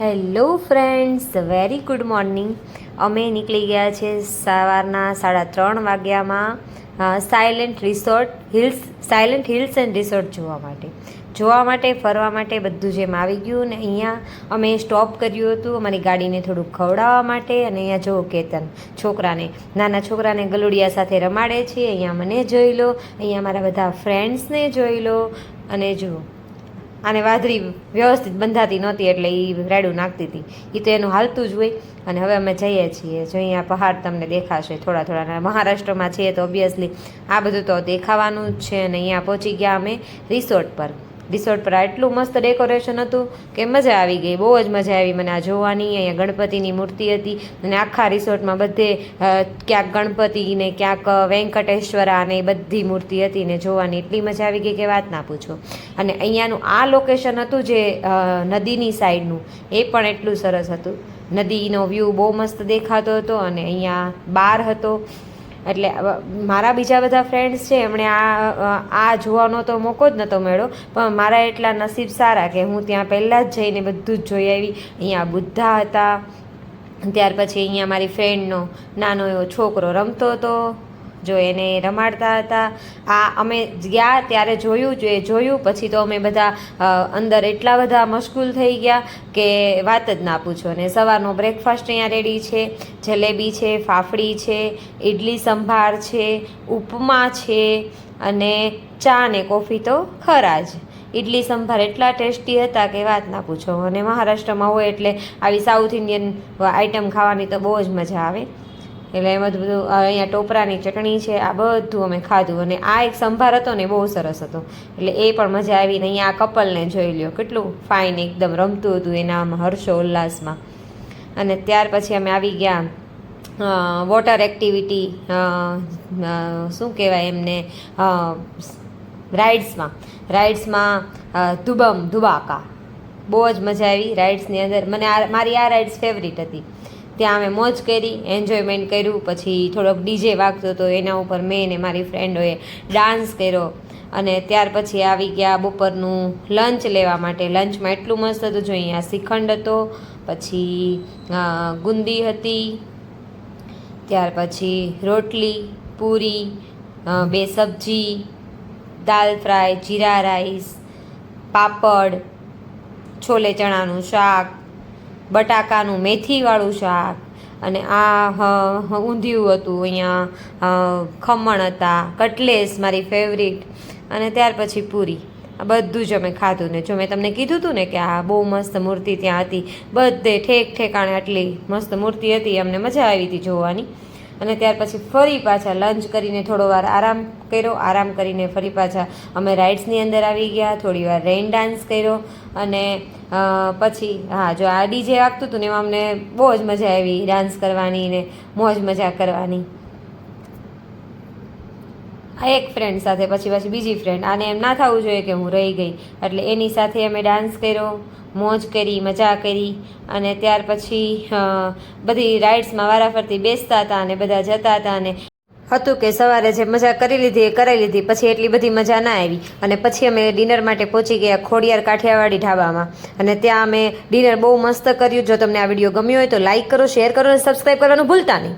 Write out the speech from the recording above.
Hello friends, very good morning. અમે નીકળી ગયા છે સવારના સાડા ત્રણ વાગ્યામાં silent resort hills silent hills and resort જોવા માટે. જોવા માટે, ફરવા માટે બધું જેમ આવી ગયું ને અહીંયા અમે સ્ટોપ કર્યું હતું અમારી ગાડીને થોડુંક ખવડાવવા માટે અને અહીંયા જુઓ કેતન છોકરાને, નાના છોકરાને ગલુડિયા સાથે રમાડે છે, અહીંયા મને જોઈ લો, અહીંયા મારા બધા ફ્રેન્ડ્સને જોઈ લો અને જુઓ. આને વાદળી વ્યવસ્થિત બંધાતી નહોતી એટલે એ રાડું નાખતી હતી. એ તો એનું હાલતું જ હોય. અને હવે અમે જઈએ છીએ. જો અહીંયા પહાડ તમને દેખાશે. થોડા થોડા મહારાષ્ટ્રમાં છીએ તો ઓબ્વિયસલી આ બધું તો દેખાવાનું જ છે. અને અહીંયા પહોંચી ગયા અમે રિસોર્ટ પર. રિસોર્ટ પર આટલું મસ્ત ડેકોરેશન હતું કે મજા આવી ગઈ, બહુ જ મજા આવી. મને આ જોવાની, અહીંયા ગણપતિની મૂર્તિ હતી અને આખા રિસોર્ટમાં બધે ક્યાંક ગણપતિ ને ક્યાંક વેંકટેશ્વરા ને બધી મૂર્તિ હતી ને જોવાની એટલી મજા આવી ગઈ કે વાત ના પૂછો. અને અહીંયાનું આ લોકેશન હતું જે નદીની સાઈડનું, એ પણ એટલું સરસ હતું. નદીનો વ્યૂ બહુ મસ્ત દેખાતો હતો અને અહીંયા બાર હતો. એટલે મારા બીજા બધા ફ્રેન્ડ્સ છે, એમણે આ આ જોવાનો તો મોકો જ નહોતો મળ્યો, પણ મારા એટલા નસીબ સારા કે હું ત્યાં પહેલાં જ જઈને બધું જ જોઈ આવી. અહીંયા બુદ્ધા હતા, ત્યાર પછી અહીંયા મારી ફ્રેન્ડનો નાનો એવો છોકરો રમતો હતો. જો એને રમાડતા હતા. આ અમે ગયા ત્યારે જોયું એ જોયું, પછી તો અમે બધા અંદર એટલા બધા મશગુલ થઈ ગયા કે વાત જ ના પૂછો. અને સવારનો બ્રેકફાસ્ટ અહીંયા રેડી છે, જલેબી છે, ફાફડી છે ઇડલી સંભાર છે, ઉપમા છે અને ચા ને કોફી તો ખરા જ. ઇડલી સંભાર એટલા ટેસ્ટી હતા કે વાત ના પૂછો. અને મહારાષ્ટ્રમાં હોય એટલે આવી સાઉથ ઇન્ડિયન આઈટમ ખાવાની તો બહુ જ મજા આવે. એટલે એમાં બધું બધું અહીંયા ટોપરાની ચટણી છે, આ બધું અમે ખાધું. અને આ એક સંભાર હતો ને બહુ સરસ હતો. એટલે એ પણ મજા આવી ને અહીંયા આ કપલને જોઈ લ્યો. કેટલું ફાઇન એકદમ રમતું હતું એના આમ હર્ષો ઉલ્લાસમાં. અને ત્યાર પછી અમે આવી ગયા વોટર એક્ટિવિટી શું કહેવાય એમને રાઇડ્સમાં રાઇડ્સમાં ધુબમ, ધુબાકા. બહુ જ મજા આવી. રાઇડ્સની અંદર, મને આ, મારી આ રાઇડ્સ ફેવરિટ હતી. ત્યાં અમે મોજ કરી એન્જોયમેન્ટ કર્યું, પછી થોડોક ડીજે વાગતો હતો એના ઉપર મેં ને મારી ફ્રેન્ડોએ ડાન્સ કર્યો. અને ત્યાર પછી આવી ગયા બપોરનું લંચ લેવા માટે. લંચમાં એટલું મસ્ત હતું, જો અહીંયા શ્રીખંડ હતો, પછી ગુંદી હતી, ત્યાર પછી રોટલી, પૂરી બે સબ્જી, દાલ ફ્રાય, જીરા રાઈસ, પાપડ, છોલે ચણાનું શાક બટાકાનું મેથીવાળું શાક અને આ ઊંધિયું હતું અહીંયા ખમણ હતા, કટલેસ મારી ફેવરિટ અને ત્યાર પછી પૂરી. આ બધું જ અમે ખાધું ને જો મેં તમને કીધું હતું ને કે આ બહુ મસ્ત મૂર્તિ ત્યાં હતી, બધે ઠેક ઠેકાણે આટલી મસ્ત મૂર્તિ હતી, અમને મજા આવી હતી જોવાની. અને ત્યાર પછી ફરી પાછા લંચ કરીને થોડો વાર આરામ કર્યો. આરામ કરીને ફરી પાછા અમે રાઇડ્સની અંદર આવી ગયા, થોડી વાર રેઇન ડાન્સ કર્યો અને પછી, હા, જો આ ડીજે વાગતું હતું ને એમાં અમને બહુ જ મજા આવી ડાન્સ કરવાની ને મોજ મજા કરવાની. એક ફ્રેન્ડ સાથે, પછી પાછી બીજી ફ્રેન્ડ આને એમ ના થવું જોઈએ કે હું રહી ગઈ. એટલે એની સાથે અમે ડાન્સ કર્યો, મોજ કરી, મજા કરી. અને ત્યાર પછી બધી રાઇડ્સમાં વારાફરતી બેસતા હતા અને બધા જતા હતા અને હતું કે સવારે જે મજા કરી લીધી એ કરાવી લીધી. પછી એટલી બધી મજા ના આવી. અને પછી અમે ડિનર માટે પહોંચી ગયા ખોડિયાર કાઠિયાવાડી ઢાબામાં. અને ત્યાં અમે ડિનર બહુ મસ્ત કર્યું. જો તમને આ વીડિયો ગમ્યો હોય તો લાઇક કરો શેર કરો અને સબસ્ક્રાઈબ કરવાનું ભૂલતા નહીં.